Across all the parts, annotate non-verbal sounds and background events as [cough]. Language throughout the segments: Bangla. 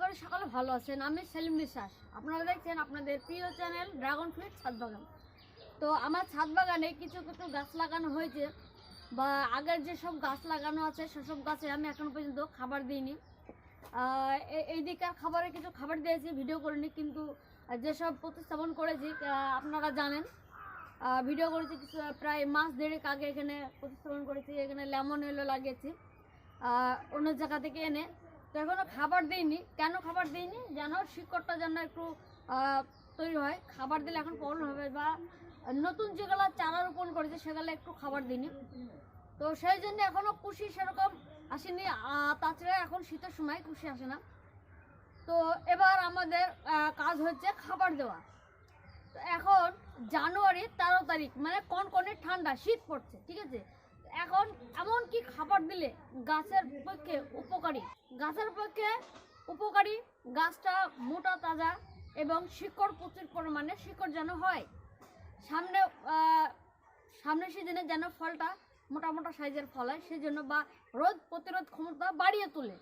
করি সকালে ভালো আছেন আমি সেলিম বিশ্বাস। আপনারা দেখছেন আপনাদের প্রিয় চ্যানেল ড্রাগন ফ্রুট ছাদ বাগান। তো আমার ছাদ বাগানে কিছু কিছু গাছ লাগানো হয়েছে বা আগের যেসব গাছ লাগানো আছে সেসব গাছে আমি এখনও পর্যন্ত খাবার দিইনি। আহ, এ- এই দিককার খাবারে কিছু খাবার দিয়েছি ভিডিও করিনি কিন্তু যেসব প্রতিস্থাপন করেছি আপনারা জানেন। ভিডিও করেছি কিছু প্রায় মাস দেড়েক আগে এখানে প্রতিস্থাপন করেছি এখানে লেমন এলো লাগিয়েছি। অন্য জায়গা থেকে এনে তো এখনও খাবার দিইনি। কেন খাবার দিইনি? যেন শিকড়টা যেন একটু তৈরি হয়। খাবার দিলে এখন প্রবলেম হবে বা নতুন যেগুলো চারা রোপণ করেছে সেগুলো একটু খাবার দিইনি। তো সেই জন্য এখনও খুশি সেরকম আসেনি। তাছাড়া এখন শীতের সময় খুশি আসে না। তো এবার আমাদের কাজ হচ্ছে খাবার দেওয়া। তো এখন জানুয়ারি তেরো তারিখ মানে কনকনে ঠান্ডা, শীত পড়ছে, ঠিক আছে? এখন এমন কি খাবার দিলে গাছের পক্ষে উপকারী? গাছের পক্ষে উপকারী গাছটা মোটা, তাজা এবং শিকড় প্রচুর পরিমাণে শিকড় যেন হয়। সামনে সামনের সিজনে যেন ফলটা মোটা মোটা সাইজের ফল হয় সেই জন্য বা রোদ প্রতিরোধ ক্ষমতা বাড়িয়ে তোলে।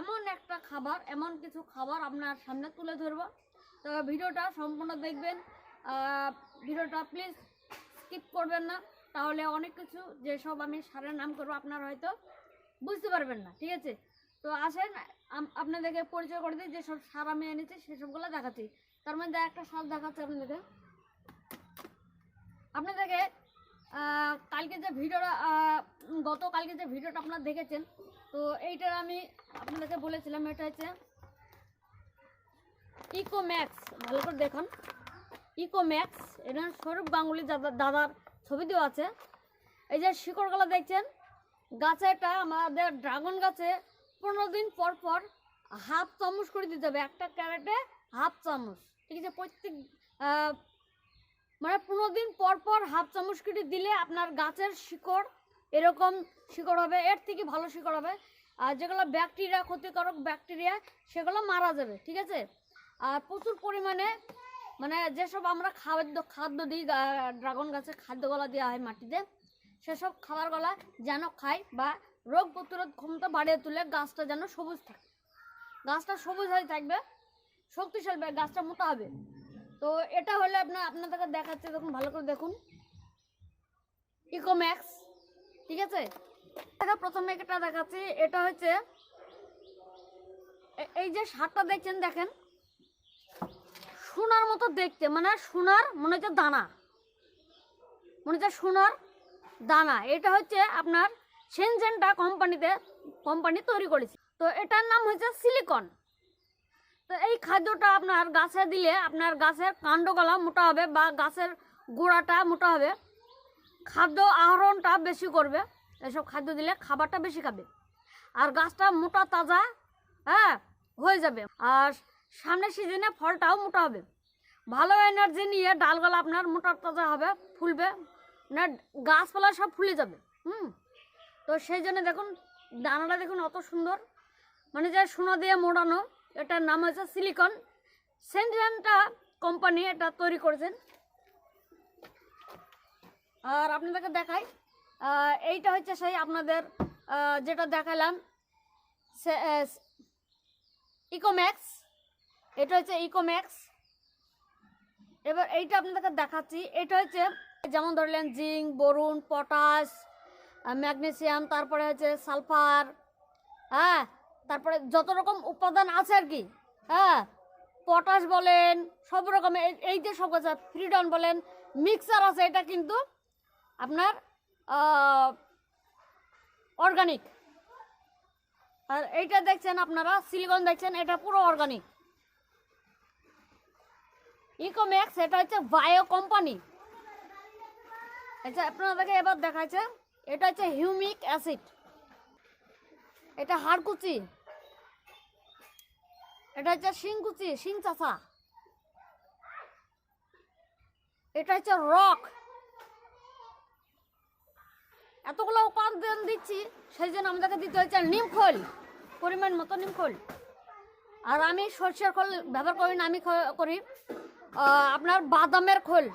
এমন একটা খাবার, এমন কিছু খাবার আপনার সামনে তুলে ধরবো। তো ভিডিওটা সম্পূর্ণ দেখবেন। ভিডিওটা প্লিজ স্কিপ করবেন না। তাহলে অনেক কিছু যেসব আমি সারের নাম করব আপনারা হয়তো বুঝতে পারবেন না ঠিক আছে? তো আসেন আপনাদেরকে পরিচয় করে দিই যেসব সার আমি এনেছি সেসবগুলো দেখাচ্ছি। তার মধ্যে একটা সার দেখাচ্ছি আপনাদেরকে। আপনাদেরকে কালকে যে ভিডিওটা আহ, গত কালকে যে ভিডিওটা আপনারা দেখেছেন তো এইটার আমি আপনাদেরকে বলেছিলাম এটা হচ্ছে ইকো ম্যাক্স ভালো করে দেখুন। ইকো ম্যাক্স এটা স্বরূপ গাঙ্গুলি দাদা দাদার ছবি দেওয়া আছে। এই যে শিকড়গুলো দেখছেন, গাছে একটা আমাদের ড্রাগন গাছে পনেরো দিন পর পর হাফ চামচ করে দিতে হবে, একটা ক্যারেটে হাফ চামচ। ঠিক আছে, প্রত্যেক মানে পনেরো দিন পর পর হাফ চামচ করে দিলে আপনার গাছের শিকড় এরকম শিকড় হবে, এর থেকে ভালো শিকড় হবে। আর যেগুলো ব্যাকটেরিয়া ক্ষতিকারক ব্যাকটেরিয়া, সেগুলো মারা যাবে, ঠিক আছে? আর প্রচুর পরিমাণে মানে যেসব আমরা খাদ্য খাদ্য দিই ড্রাগন গাছে খাদ্যগুলো দেওয়া হয় মাটিতে, সেসব খাবারগুলা যেন খায় বা রোগ প্রতিরোধ ক্ষমতা বাড়িয়ে তুলে গাছটা যেন সবুজ থাকে। গাছটা সবুজ হয়ে থাকবে, শক্তিশালী গাছটা মোটা হবে। তো এটা হলে আপনার আপনাদেরকে দেখাচ্ছে, দেখুন, ভালো করে দেখুন। ইকোম্যাক্স ঠিক আছে? প্রথমে এটা দেখাচ্ছি, এটা হচ্ছে এই যে সারটা দেখছেন, দেখেন? সোনার মতো দেখতে মানে সোনার, মনে হচ্ছে দানা। মনে হচ্ছে সোনার দানা। এটা হচ্ছে আপনার সেনজেন্টা কোম্পানিতে কোম্পানি তৈরি করেছে। তো এটার নাম হচ্ছে সিলিকন তো এই খাদ্যটা আপনার গাছে দিলে আপনার গাছের কাণ্ডগলা মোটা হবে বা গাছের গোড়াটা মোটা হবে। খাদ্য আহরণটা বেশি করবে। এসব খাদ্য দিলে খাবারটা বেশি খাবে। আর গাছটা মোটা, তাজা হ্যাঁ হয়ে যাবে। আর সামনের সিজনে ফলটাও মোটা হবে। ভালো এনার্জি নিয়ে ডালগুলো আপনার মোটা তাজা হবে ফুলবে মানে গাছপালা সব ফুলে যাবে হুম? তো সেই জন্য দেখুন দানাটা দেখুন অত সুন্দর। মানে যে সোনা দিয়ে মোড়ানো এটার নাম হচ্ছে সিলিকন সেন্টেনটা কোম্পানি এটা তৈরি করেছেন। আর আপনাদেরকে দেখাই এইটা হচ্ছে সেই আপনাদের আহ, যেটা দেখালাম ইকোম্যাক্স এটা হচ্ছে ইকোম্যাক্স এবার এইটা আপনাদেরকে দেখাচ্ছি। এটা হচ্ছে, যেমন ধরলেন জিঙ্ক বোরন পটাশ ম্যাগনেসিয়াম, তারপরে হচ্ছে সালফার হ্যাঁ তারপরে যত রকম উপাদান আছে আর কি হ্যাঁ পটাশ বলেন, সব রকমের, এই- এই যে সব আছে, ফ্রিডন বলেন, মিক্সার আছে, এটা কিন্তু আপনার অর্গানিক। আর এইটা দেখছেন আপনারা, সিলিকন দেখছেন, এটা পুরো অর্গানিক। ইকোম্যাক্স এটা হচ্ছে বায়ো কোম্পানি আচ্ছা আপনাদেরকে এবার দেখাচ্ছে। এটা হচ্ছে হিউমিক অ্যাসিড এটা হাড়কুচি। এটা হচ্ছে শিংকুচি শিং চাষা এটা হচ্ছে রক। এতগুলো উপাদান দিচ্ছি, সেই জন্য আমাদেরকে দিতে হচ্ছে নিম খোল। পরিমাণ মতো নিমখোল আর আমি সর্ষের খোল ব্যবহার করি না, আমি করি। আপনার বাদামের খোল।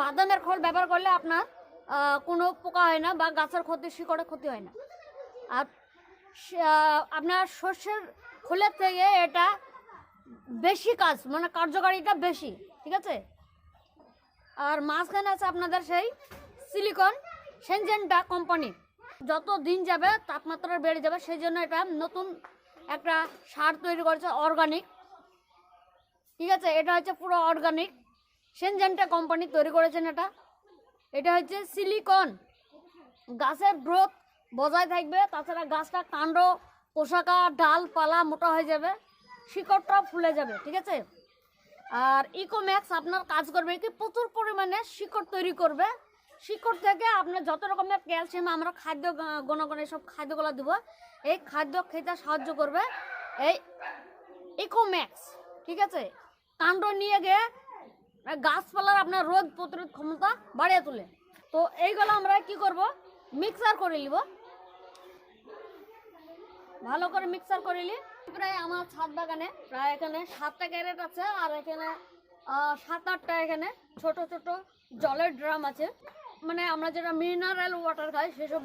বাদামের খোল ব্যবহার করলে আপনার কোনো পোকা হয় না বা গাছের ক্ষতি শিকড়ে ক্ষতি হয় না। আর আপনার সর্ষের খোলের থেকে এটা বেশি কাজ মানে কার্যকারিতা বেশি, ঠিক আছে? আর মাঝখানে আছে আপনাদের সেই সিলিকন সেনজেন্টা কোম্পানি যত দিন যাবে, তাপমাত্রা বেড়ে যাবে, সেই জন্য এটা নতুন একটা সার তৈরি করেছে অর্গানিক ঠিক আছে, এটা হচ্ছে পুরো অর্গানিক সেনজেন্টা কোম্পানি তৈরি করেছেন এটা। এটা হচ্ছে সিলিকন গাছের গ্রোথ বজায় থাকবে, তাছাড়া গাছটা কাণ্ড, পোশাকা, ডাল, পালা মোটা হয়ে যাবে শিকড়টা ফুলে যাবে, ঠিক আছে? আর ইকোম্যাক্স আপনার কাজ করবে কি, প্রচুর পরিমাণে শিকড় তৈরি করবে। শিকড় থেকে আপনার যত রকমের ক্যালসিয়াম আমরা খাদ্য গণগণে সব খাদ্যগুলো দেবো, এই খাদ্য খেতে সাহায্য করবে, এই ইকোম্যাক্স ঠিক আছে? কাণ্ড নিয়ে গিয়ে গাছপালার আপনার রোগ প্রতিরোধ ক্ষমতা বাড়িয়ে তোলে। তো এইগুলো আমরা কি করব? মিক্সার করে নিব। ভালো করে মিক্সার করে নিই প্রায় আমার ছাদ বাগানে, প্রায় এখানে সাতটা ক্যারেট আছে, আর এখানে সাত আটটা এখানে ছোট ছোট জলের ড্রাম আছে। মানে আমরা যেটা মিনারেল ওয়াটার খাই, সেসব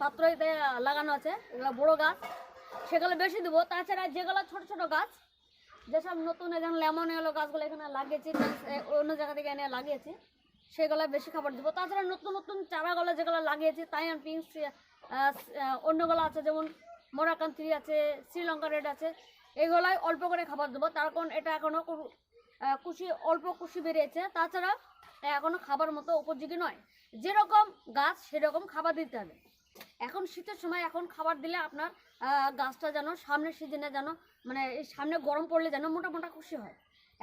পাত্রতে লাগানো আছে, এগুলো বড় গাছ, সেগুলো বেশি দেবো। তাছাড়া যেগুলো ছোট ছোট গাছ যেসব নতুন যেমন লেমন এলো গাছগুলো এখানে লাগিয়েছি অন্য জায়গা থেকে এনে লাগিয়েছি, সেগুলো বেশি খাবার দেবো। তাছাড়া নতুন নতুন চারাগুলো যেগুলো লাগিয়েছি তাইয়ান পিঙ্ক অন্যগুলো আছে, যেমন মোরাকান্তি আছে, শ্রীলঙ্কা রেড আছে, এগুলাই অল্প করে খাবার দেবো। তার কারণ এটা এখনও কুশি, অল্প কুশি বেরিয়েছে। তাছাড়া এখনও খাবার মতো উপযোগী নয়। যেরকম গাছ, সেরকম খাবার দিতে হবে। এখন শীতের সময় এখন খাবার দিলে আপনার গাছটা যেন সামনের সিজনে যেন মানে এই সামনে গরম পড়লে যেন মোটা মোটা খুশি হয়।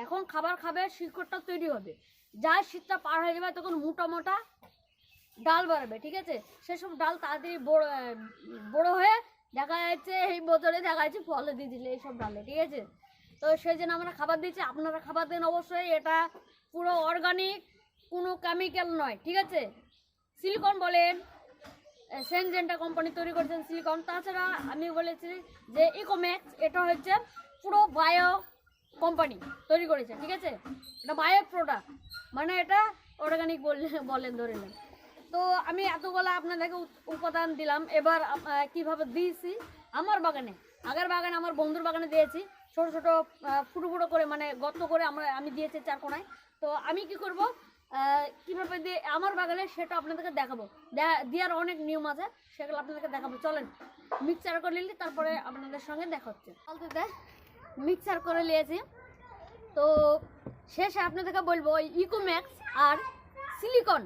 এখন খাবার খাবে, শিকড়টা তৈরি হবে। যা শীতটা পার হয়ে যাবে, তখন মোটা মোটা ডাল বাড়বে, ঠিক আছে? সেসব ডাল তাড়াতাড়ি বড় বড় হয়ে দেখা যাচ্ছে এই বছরে দেখা যাচ্ছে ফলে দিয়ে দিলে এইসব ডালে, ঠিক আছে? তো সেই জন্য আমরা খাবার দিচ্ছি, আপনারা খাবার দেন অবশ্যই, এটা পুরো অর্গানিক কোনো কেমিক্যাল নয়, ঠিক আছে? সিলিকন বলেন সেনজেন্টা কোম্পানি তৈরি করেছেন সিলিকন তাছাড়া আমি বলেছি যে ইকোম্যাক্স এটা হচ্ছে পুরো বায়ো কোম্পানি তৈরি করেছে, ঠিক আছে? এটা বায়ো প্রোডাক্ট মানে এটা অর্গানিক বলেন, ধরে নেন। তো আমি এতগুলো আপনাদেরকে উপাদান দিলাম। এবার কীভাবে দিয়েছি? আমার বাগানে, আগের বাগানে, আমার বন্ধুর বাগানে দিয়েছি। ছোট ছোট ফুটো ফুটো করে মানে গর্ত করে আমরা, আমি দিয়েছি চার কোনায় তো আমি কি করব? কীভাবে দিয়ে আমার বাগানে সেটা আপনাদেরকে দেখাবো। দেওয়ার অনেক নিয়ম আছে, সেগুলো আপনাদেরকে দেখাবো। চলেন মিক্সচার করে নিলি, তারপরে আপনাদের সঙ্গে দেখা হচ্ছে। বলতে মিক্সচার করে নিয়েছি। তো শেষে আপনাদেরকে বলব, ওই ইকোম্যাক্স আর সিলিকন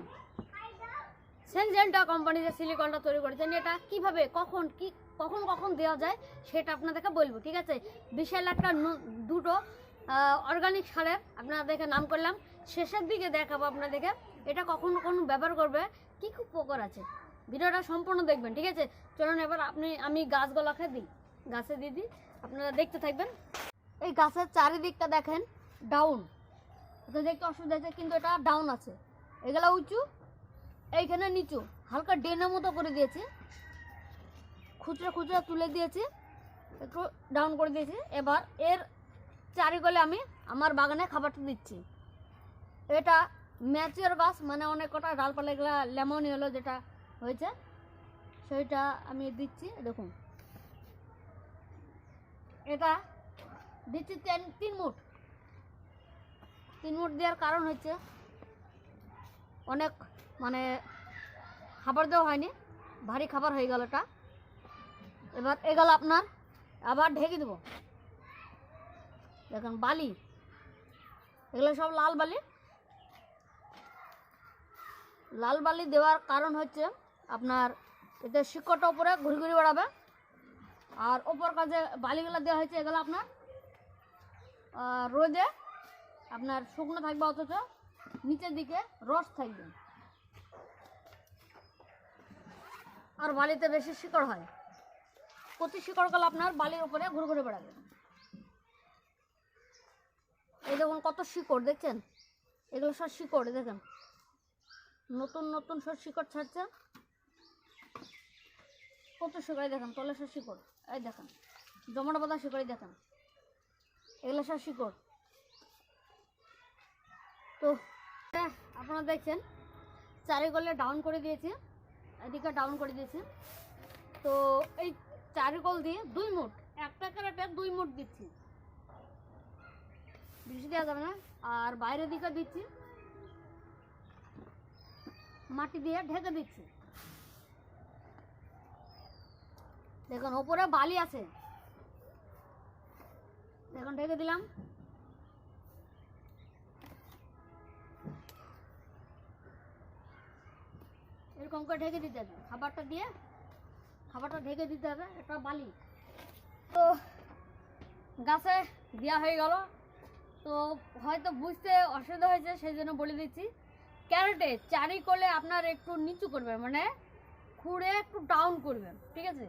সেনজেন্টা কোম্পানি যে সিলিকনটা তৈরি করেছেন এটা কীভাবে, কখন, কি, কখন কখন দেওয়া যায়, সেটা আপনাদেরকে বলব, ঠিক আছে? বিশাল একটা দুটো অর্গানিক সারের, আপনাদেরকে নাম করলাম। শেষের দিকে দেখাবো আপনাদেরকে। এটা কখন কখন ব্যবহার করবে। কি খুব উপকার আছে। ভিডিওটা সম্পূর্ণ দেখবেন, ঠিক আছে? চলুন এবার আপনি, আমি গাছগুলোকে দিই। গাছে দিয়ে দিই। আপনারা দেখতে থাকবেন। এই গাছের চারিদিকটা দেখেন ডাউন দেখতে অসুবিধা আছে, কিন্তু এটা ডাউন আছে। এগুলা উঁচু, এইখানে নিচু। হালকা ডেনের মতো করে দিয়েছে। খুচরো খুচরো তুলে দিয়েছি। একটু ডাউন করে দিয়েছি। এবার এর চারিগলে আমি আমার বাগানে খাবারটা দিচ্ছি। এটা ম্যাচিওর গাছ মানে অনেক কটা ডালপালা এগুলা লেমন হলো যেটা হয়েছে, সেইটা আমি দিচ্ছি, দেখুন। এটা দিচ্ছি তিন তিন মুঠ। তিন মুঠ দেওয়ার কারণ হচ্ছে অনেক মানে খাবার দেওয়া হয়নি, ভারী খাবার হয়ে গেল এটা। এবার এগুলো আপনার, আবার ঢেকে দেবো। দেখুন, বালি। এগুলো সব লাল বালি। লাল বালি দেওয়ার কারণ হচ্ছে আপনার এতে শিকড়টা ওপরে ঘুরি ঘুরি বেড়াবে। আর ওপর কাজে বালিগুলো দেওয়া হয়েছে, এগুলো আপনার রোদে আপনার শুকনো থাকবে অথচ নিচের দিকে রস থাকবে। আর বালিতে বেশি শিকড় হয়। প্রতি শিকড়গুলো আপনার বালির উপরে ঘুরে ঘুরে বেড়াবে। এই দেখুন কত শিকড়, দেখছেন? এগুলো সব শিকড়, দেখেন। নতুন নতুন শিকড় ছাড়ছে। কত শিকড়? দেখেন তলে শিকড়। এই দেখেন জমাটা বাঁধা শিকড়ই দেখেন। এগুলো সব শিকড়। তো হ্যাঁ, আপনারা দেখছেন চারিগলে ডাউন করে দিয়েছি এদিকে ডাউন করে দিয়েছি। তো এই চারিগল দিয়ে দুই মুঠ একটা ক্যারেটে দুই মুঠ দিচ্ছি। বেশি দেওয়া যাবে না। আর বাইরের দিকে দিচ্ছি মাটি দিয়ে ঢেকে দিচ্ছি। দেখুন, ওপরে বালি আছে। দেখুন, ঢেকে দিলাম। এরকম করে ঢেকে দিতে হবে। খাবারটা দিয়ে খাবারটা ঢেকে দিতে হবে এটা বালি। তো গাছে দেওয়া হয়ে গেল। তো হয়তো বুঝতে অসুবিধা হয়েছে, সেই জন্য বলে দিচ্ছি। ক্যারেটে, চারি কোলে আপনার একটু নিচু করবেন মানে খুঁড়ে একটু ডাউন করবেন, ঠিক আছে?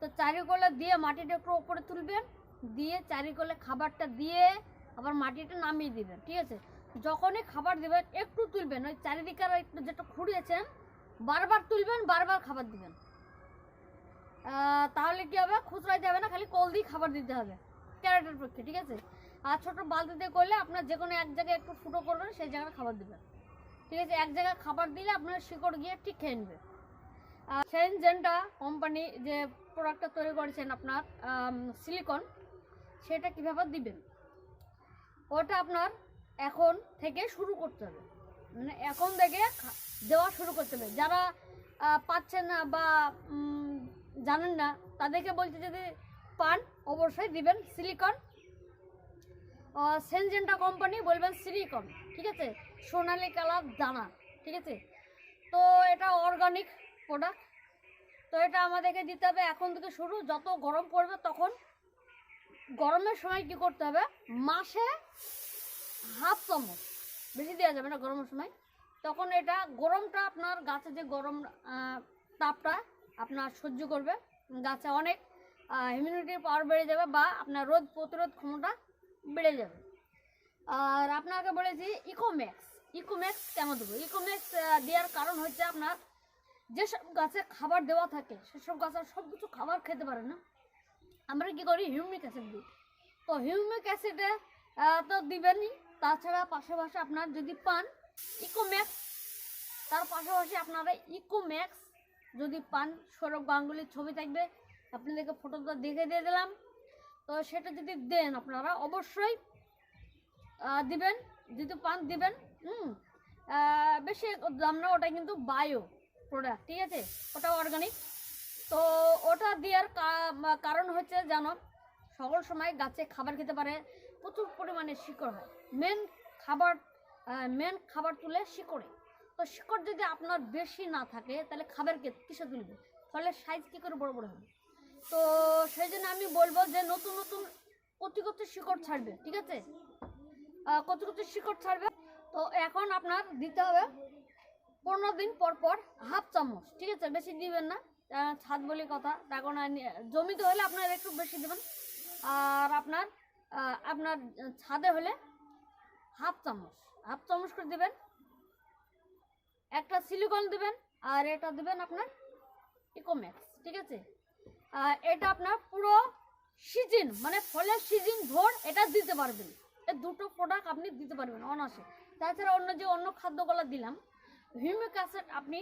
তো চারি কোলে দিয়ে মাটিটা একটু ওপরে তুলবেন, দিয়ে চারি কোলে খাবারটা দিয়ে আবার মাটিটা নামিয়ে দিবেন, ঠিক আছে? যখনই খাবার দেবেন, একটু তুলবেন, ওই চারিদিকে একটু যেটা খুঁড়িয়েছেন, বারবার তুলবেন, বারবার খাবার দিবেন। তাহলে কি হবে? খুচরাই যাবে না, খালি কল দিয়ে খাবার দিতে হবে, ক্যারেটের পক্ষে, ঠিক আছে? আর ছোট বালতিতে করলে আপনার যে কোনো এক জায়গায় একটু ফুটো করবেন, সেই জায়গায় খাবার দিবেন। ঠিক আছে, এক জায়গায় খাবার দিলে আপনার শিকড় গিয়ে ঠিক খেয়ে নেবে। আর সেনজেনটা কোম্পানি যে প্রোডাক্টটা তৈরি করেছেন আপনার সিলিকন সেটা কীভাবে দিবেন? ওটা আপনার এখন থেকে শুরু করতে হবে। মানে এখন থেকে দেওয়া শুরু করতে হবে। যারা পাচ্ছেন না বা জানেন না, তাদেরকে বলতে যদি পান, অবশ্যই দিবেন সিলিকন সেনজেন্টা কোম্পানি বলবেন সিলিকন ঠিক আছে? সোনালি কালার দানা, ঠিক আছে? তো এটা অর্গানিক প্রোডাক্ট তো এটা আমাদেরকে দিতে হবে এখন থেকে শুরু। যত গরম পড়বে তখন গরমের সময় কি করতে হবে? মাসে হাফ চামচ বেশি দেওয়া যাবে না গরমের সময়। তখন এটা গরমটা আপনার গাছে যে গরম তাপটা আপনার সহ্য করবে। গাছে অনেক ইমিউনিটি পাওয়ার বেড়ে যাবে বা আপনার রোদ প্রতিরোধ ক্ষমতা বেড়ে যাবে। আর আপনাকে বলেছি ইকোম্যাক্স ইকোম্যাক্স কেন দেবো? ইকোম্যাক্স দেওয়ার কারণ হচ্ছে আপনার যেসব গাছে খাবার দেওয়া থাকে, সেসব গাছের সব কিছু খাবার খেতে পারে না। আমরা কি করি? হিউমিক অ্যাসিড দিই। তো হিউমিক অ্যাসিডে তো দিবেনই। তাছাড়া পাশাপাশি আপনার যদি পান ইকোম্যাক্স তার পাশাপাশি আপনারা ইকোম্যাক্স যদি পান, সৌরভ গাঙ্গুলির ছবি থাকবে। আপনাদেরকে ফটোটা দেখে দিয়ে দিলাম। তো সেটা যদি দেন আপনারা, অবশ্যই দিবেন যদি পান দিবেন, হুম বেশি দাম না ওটা কিন্তু বায়ো প্রোডাক্ট ঠিক আছে? ওটা অর্গানিক তো ওটা দেওয়ার কারণ হচ্ছে যেন সকল সময় গাছে খাবার খেতে পারে, প্রচুর পরিমাণে শিকড় হয়। মেন খাবার মেন খাবার তুলে শিকড়ে। তো শিকড় যদি আপনার বেশি না থাকে, তাহলে খাবার কিসে তুলবে? ফলে সাইজ কী করে বড় বড় হবে? তো সেই জন্য আমি বলব যে নতুন নতুন কচি শিকড় ছাড়বে, ঠিক আছে? কচি শিকড় ছাড়বে। তো এখন আপনার দিতে হবে পনেরো দিন পর পর হাফ চামচ, ঠিক আছে? বেশি দিবেন না। ছাদ বলি কথা এখন আর নি- জমিতে হলে আপনার একটু বেশি দেবেন। আর আপনার আপনার ছাদে হলে হাফ চামচ হাফ চামচ করে দেবেন। একটা সিলিকন দেবেন, আর এটা দেবেন আপনার ইকোম্যাক্স ঠিক আছে? এটা আপনার পুরো সিজন মানে ফলের সিজন ভোর এটা দিতে পারবেন। এই দুটো প্রোডাক্ট আপনি দিতে পারবেন অনাসে তাছাড়া অন্য যে অন্য খাদ্যগুলো দিলাম, হিউমিক অ্যাসিড আপনি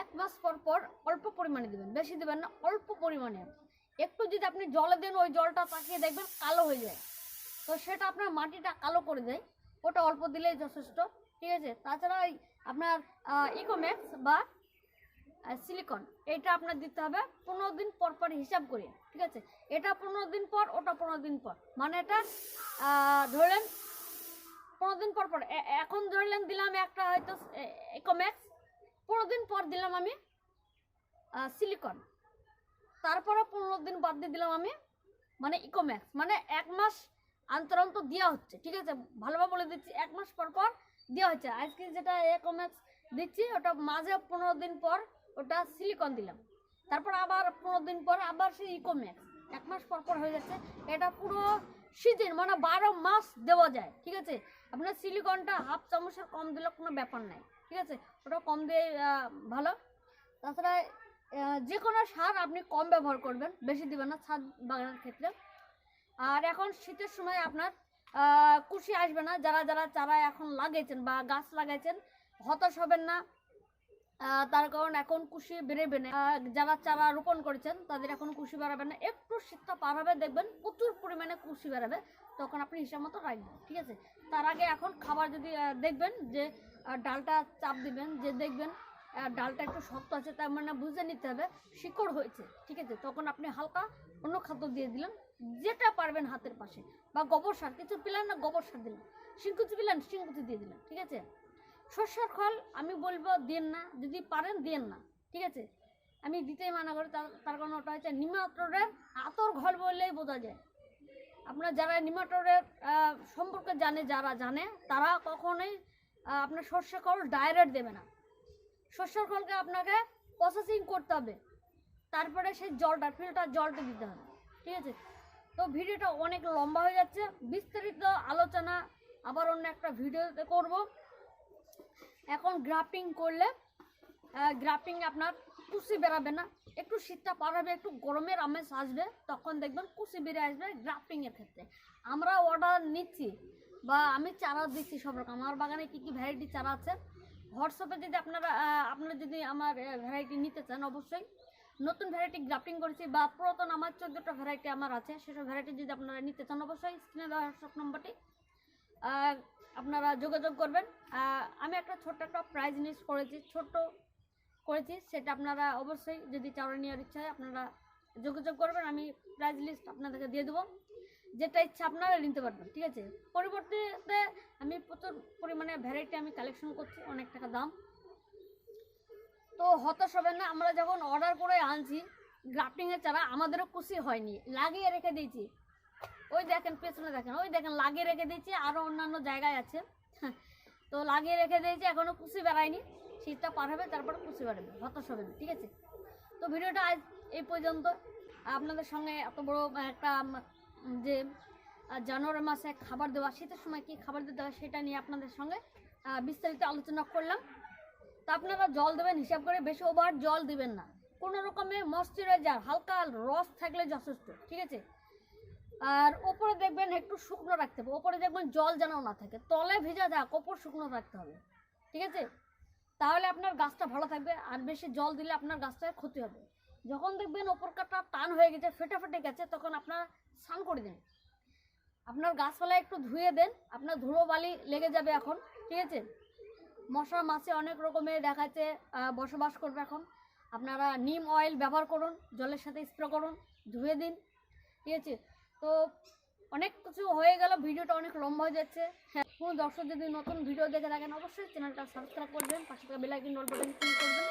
এক মাস পর পর অল্প পরিমাণে দেবেন, বেশি দেবেন না, অল্প পরিমাণে। একটু যদি আপনি জলে দেন, ওই জলটা তাকিয়ে দেখবেন কালো হয়ে যায়। তো সেটা আপনার মাটিটা কালো করে দেয়, ওটা অল্প দিলেই যথেষ্ট, ঠিক আছে? তাছাড়া আপনার ইকোম্যাক্স বা সিলিকন এটা আপনার দিতে হবে পনেরো দিন পর পর হিসাব করে ঠিক আছে? এটা পনেরো দিন পর, ওটা পনেরো দিন পর। মানে এটা ধরলেন পনেরো দিন পর পর এখন ধরলেন দিলাম একটা হয়তো ইকোম্যাক্স পনেরো দিন পর দিলাম আমি সিলিকন তারপরে পনেরো দিন বাদ দিয়ে দিলাম আমি মানে ইকোম্যাক্স মানে এক মাস অন্তর অন্তর দেওয়া হচ্ছে, ঠিক আছে? ভালোভাবে বলে দিচ্ছি, এক মাস পর পর দেওয়া হচ্ছে। আজকে যেটা ইকোম্যাক্স দিচ্ছি, ওটা মাঝে পনেরো দিন পর ওটা সিলিকন দিলাম। তারপর আবার পনেরো দিন পর আবার সেই ইকোম্যাক্স এক মাস পর পর হয়ে যাচ্ছে। এটা পুরো সিজন মানে বারো মাস দেওয়া যায়, ঠিক আছে? আপনার সিলিকনটা হাফ চামচের কম দিলে কোনো ব্যাপার নাই, ঠিক আছে? ওটা কম দিয়ে ভালো। তাছাড়া যে কোনো সার আপনি কম ব্যবহার করবেন, বেশি দিবেন না ছাদ বাগানের ক্ষেত্রে। আর এখন শীতের সময় আপনার কুশি আসবে না। যারা যারা, চারা এখন লাগিয়েছেন বা গাছ লাগাইছেন, হতাশ হবেন না। তার কারণ এখন কুশি বেরোবে না যারা চারা রোপণ করেছেন, তাদের এখন কুশি বেরাবে না। একটু শীতটা পার হবে, দেখবেন প্রচুর পরিমাণে কুশি বেরাবে তখন আপনি হিসাব মতো রাখবেন, ঠিক আছে? তার আগে এখন খাবার যদি দেখবেন যে ডালটা চাপ দিবেন, যে দেখবেন ডালটা একটু শক্ত আছে, তার মানে বুঝে নিতে হবে শিকড় হয়েছে, ঠিক আছে? তখন আপনি হালকা অন্য খাদ্য দিয়ে দিলেন, যেটা পারবেন হাতের পাশে। বা গোবর সার, কিছু পেলেন না গোবর সার দিলেন, শিংকুচি পেলেন শিংকুচি দিয়ে দিলেন, ঠিক আছে? সর্ষের খল, আমি বলব দেন না, যদি পারেন দেন না, ঠিক আছে? আমি দিতেই মানা করি, তার কারণ ওটা হচ্ছে নিমাটোরের আতর ঘর বললেই বোঝা যায়। আপনার যারা নিমাটোরের সম্পর্কে জানে, যারা জানে, তারা কখনোই আপনার সর্ষে খল ডাইরেক্ট দেবে না। সর্ষের খলকে আপনাকে প্রসেসিং করতে হবে। তারপরে সেই জলটা ফিল্টার জলটা দিতে হবে, ঠিক আছে? তো ভিডিওটা অনেক লম্বা হয়ে যাচ্ছে। বিস্তারিত আলোচনা আবার অন্য একটা ভিডিওতে করব। এখন গ্রাফটিং করলে গ্রাফটিং আপনার কুশি বেরাবে না। একটু শীতটা পার হবে একটু গরমের আমেজ আসবে, তখন দেখবেন কুশি বেড়ে আসবে গ্রাফটিংয়ের ক্ষেত্রে। আমরা অর্ডার নিচ্ছি, বা আমি চারা দিচ্ছি সব রকম। আমার বাগানে কী কী ভ্যারাইটি চারা আছে? হোয়াটসঅ্যাপে যদি আপনারা আপনারা যদি আমার ভ্যারাইটি নিতে চান, অবশ্যই। নতুন ভ্যারাইটি গ্রাফটিং করেছি, বা পুরাতন আমার চোদ্দোটা ভ্যারাইটি আমার আছে। সেসব ভ্যারাইটি যদি আপনারা নিতে চান, অবশ্যই স্ক্রিনে দেওয়া হোয়াটসঅ্যাপ নম্বরটি আপনারা যোগাযোগ করবেন। আমি একটা ছোট্ট একটা প্রাইজ লিস্ট করেছি, ছোট্ট করেছি, সেটা আপনারা অবশ্যই যদি চাউরা নেওয়ার ইচ্ছা হয় আপনারা যোগাযোগ করবেন, আমি প্রাইজ লিস্ট আপনাদেরকে দিয়ে দেবো। যেটা ইচ্ছা আপনারা নিতে পারবেন, ঠিক আছে? পরবর্তীতে আমি প্রচুর পরিমাণে ভ্যারাইটি আমি কালেকশন করছি, অনেক টাকা দাম। তো হতাশ হবেন না, আমরা যখন অর্ডার করে আনছি গ্রাফটিংয়ের চারা আমাদেরও খুশি হয়নি, লাগিয়ে রেখে দিয়েছি। ওই দেখেন, পেছনে দেখেন, ওই দেখেন, লাগিয়ে রেখে দিয়েছি আরও অন্যান্য জায়গায় আছে। [laughs] তো লাগিয়ে রেখে দিয়েছি এখনও কুশি বেড়ায়নি। শীতটা পার হবে তারপরে কুশি বেড়াবে, হতাশ হবে ঠিক আছে? তো ভিডিওটা আজ এই পর্যন্ত। আপনাদের সঙ্গে এত বড় একটা যে জানুয়ারি মাসে খাবার দেওয়া, শীতের সময় কি খাবার দিতে হয় সেটা নিয়ে আপনাদের সঙ্গে বিস্তারিত আলোচনা করলাম। তা আপনারা জল দেবেন, হিসাব করে বেশি ওভার জল দিবেন না। কোনো রকমের ময়শ্চারাইজার, হালকা রস থাকলে যথেষ্ট, ঠিক আছে? আর ওপরে দেখবেন একটু শুকনো রাখতে হবে। ওপরে দেখবেন জল যেন না থাকে। তলে ভেজা থাক, ওপর শুকনো রাখতে হবে। ঠিক আছে? তাহলে আপনার গাছটা ভালো থাকবে। আর বেশি জল দিলে আপনার গাছটার ক্ষতি হবে। যখন দেখবেন ওপর কাটা টান হয়ে গেছে ফেটে ফেটে গেছে, তখন আপনার স্নান করে দিন। আপনার গাছপালা একটু ধুয়ে দেন। আপনার ধুলো বালি লেগে যাবে এখন। ঠিক আছে? মশা মাছে অনেক রকমের দেখাচ্ছে বসবাস করবে এখন। আপনারা নিম অয়েল ব্যবহার করুন, জলের সাথে স্প্রে করুন, ধুয়ে দিন। ঠিক আছে? তো অনেক কিছু হয়ে গেল, ভিডিওটা অনেক লম্বা হয়ে যাচ্ছে। হ্যাঁ কোনো দর্শক যদি নতুন ভিডিও দেখে থাকেন, অবশ্যই চ্যানেলটা সাবস্ক্রাইব করবেন, পাশে থেকে বেলাইকিন নোট বাটন ক্লিক করবেন।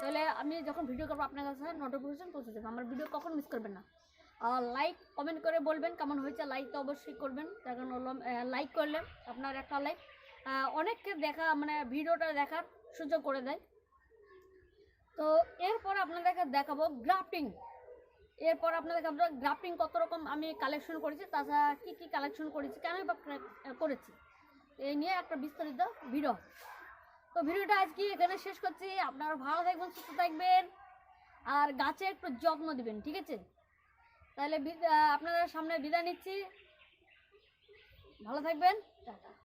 তাহলে আমি যখন ভিডিও করব, আপনার কাছে নোটিফিকেশন পৌঁছে যাবে। আমার ভিডিও কখন মিস করবেন না। আর লাইক কমেন্ট করে বলবেন কেমন হয়েছে। লাইক তো অবশ্যই করবেন। তার কারণ লাইক করলে আপনার একটা লাইক অনেককে দেখা মানে ভিডিওটা দেখার সুযোগ করে দেয়। তো এরপর আপনাদেরকে দেখাবো গ্রাফটিং এরপর আপনাদেরকে আমরা গ্রাফটিং কত রকম আমি কালেকশন করেছি, তাছাড়া কী কী কালেকশন করেছি কেন বা করেছি এই নিয়ে একটা বিস্তারিত ভিডিও তো ভিডিওটা আজকে এখানে শেষ করছি। আপনারা ভালো থাকবেন, সুস্থ থাকবেন, আর গাছে একটু যত্ন দিবেন, ঠিক আছে? তাহলে আপনাদের সামনে বিদায় নিচ্ছি। ভালো থাকবেন, টাটা।